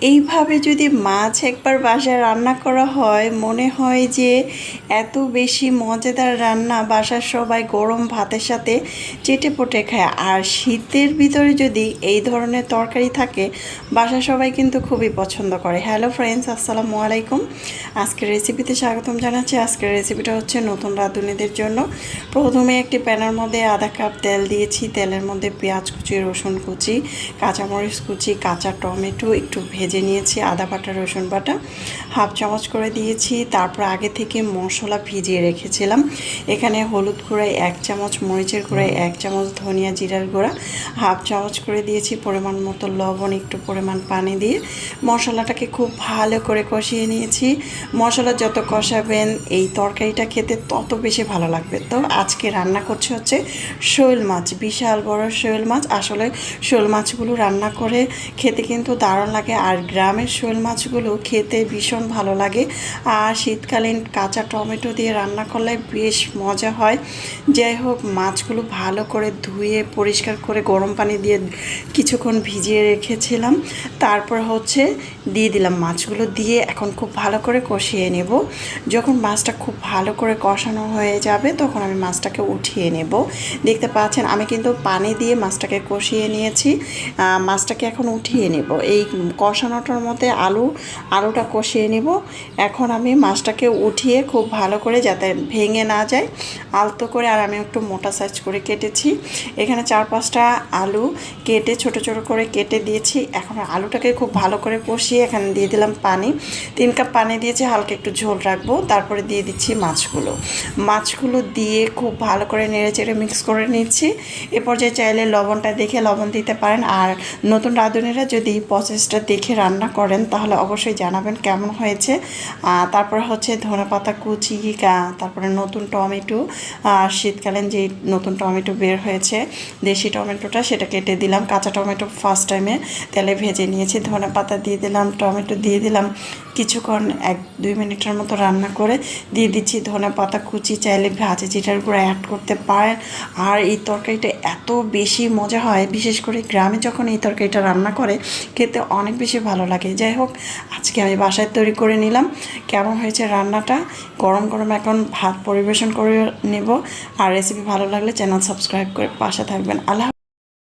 এইভাবে যদি মাছ একবার বাসায় রান্না করা হয়, মনে হয় যে এত বেশি মজাদার রান্না বাসার সবাই গরম ভাতের সাথে চেটে পটে খায়। আর শীতের ভিতরে যদি এই ধরনের তরকারি থাকে, বাসার সবাই কিন্তু খুবই পছন্দ করে। হ্যালো ফ্রেন্ডস আসসালামু আলাইকুম। আজকের রেসিপিতে স্বাগতম জানাচ্ছি। আজকের রেসিপিটা হচ্ছে নতুন রাঁধুনিদের জন্য। প্রথমে একটি প্যানের মধ্যে আধা কাপ তেল দিয়েছি। তেলের মধ্যে পেঁয়াজ কুচি, রসুন কুচি, কাঁচামরিচ কুচি, কাঁচা টমেটো, একটু ভেজে নিয়েছি আদা বাটা, রসুন বাটা। হাফ চামচ করে দিয়েছি। তারপর আগে থেকে মশলা ভিজিয়ে রেখেছিলাম। এখানে হলুদ গুঁড়ায় এক চামচ, মরিচের গুঁড়ায় এক চামচ, ধনিয়া জিরার গুঁড়া। হাফ চামচ করে দিয়েছি পরিমাণ মতো লবণ, একটু পরিমাণ পানি দিয়ে। মশলাটাকে খুব ভালো করে কষিয়ে নিয়েছি। মশলা যত কষাবেন, এই তরকারিটা খেতে তত বেশি ভালো লাগবে। তো আজকে রান্না করছে হচ্ছে শোল মাছ, বিশাল বড় শোল মাছ। আসলে শোল মাছগুলো রান্না করে খেতে কিন্তু দারুণ লাগে। আর গ্রামের শোল মাছগুলো খেতে ভীষণ ভালো লাগে। আর শীতকালীন কাঁচা টমেটো দিয়ে রান্না করলে বেশ মজা হয়। যাই হোক, মাছগুলো ভালো করে ধুয়ে, পরিষ্কার করে গরম পানি দিয়ে কিছুক্ষণ ভিজিয়ে রেখেছিলাম। তারপর হচ্ছে দিয়ে দিলাম মাছগুলো দিয়ে এখন খুব ভালো করে কষিয়ে নেব। যখন মাছটা খুব ভালো করে কষানো হয়ে যাবে, তখন আমি মাছটাকে উঠিয়ে নেব। দেখতে পাচ্ছেন, আমি কিন্তু পানি দিয়ে মাছটাকে কষিয়ে নিয়েছি। মাছটাকে এখন উঠিয়ে নেব। এই কষানোটার মধ্যে আলু, আলুটা কষিয়ে নেব। এখন আমি মাছটাকে উঠিয়ে খুব ভালো করে যাতে ভেঙে না যায়, আলতো করে আর আমি একটু মোটা সাইজ করে কেটেছি। এখানে চার পাঁচটা আলু কেটে, ছোট ছোট করে কেটে দিয়েছি। এখন আলুটাকে খুব ভালো করে কষিয়ে এখানে দিয়ে দিলাম পানি। তিন কাপ পানি দিয়েছি, হালকা একটু ঝোল রাখব। তারপরে দিয়ে দিচ্ছি মাছগুলো। মাছগুলো দিয়ে খুব ভালো করে নেড়ে চেড়ে মিক্স করে নিচ্ছি। এ পর্যায়ে চাইলে লবণটা দেখে লবণ দিতে পারেন। আর নতুন রাঁধুনিরা যদি প্রসেসটা দেখে রান্না করেন, তাহলে অবশ্যই জানাবেন কেমন হয়েছে। তারপরে হচ্ছে ধনে পাতা কুচি তারপরে নতুন টমেটো শীতকালীন যে নতুন টমেটো বের হয়েছে, দেশি টমেটোটা সেটা কেটে দিলাম, কাঁচা টমেটো ফার্স্ট টাইমে তেলে ভেজে নিয়েছি ধনে পাতা দিয়ে দিলাম, টমেটো দিয়ে দিলাম কিছুক্ষণ, এক, দুই মিনিটের মতো রান্না করে দিয়ে দিচ্ছি ধনে পাতা কুচি, চাইলে ভাজে জিরার গুঁড়া অ্যাড করতে পারেন। আর এই তরকারিটা এত বেশি মজা হয়, বিশেষ করে গ্রামে যখন এই তরকারিটা রান্না করে, খেতে অনেক বেশি ভালো লাগে। যাই হোক, আজকে আমি বাসায় তৈরি করে নিলাম। কেমন হয়েছে রান্নাটা? গরম গরম এখন ভাত পরিবেশন করে নেব। আর রেসিপি ভালো লাগলে চ্যানেল সাবস্ক্রাইব করে পাশে থাকবেন। আল্লাহ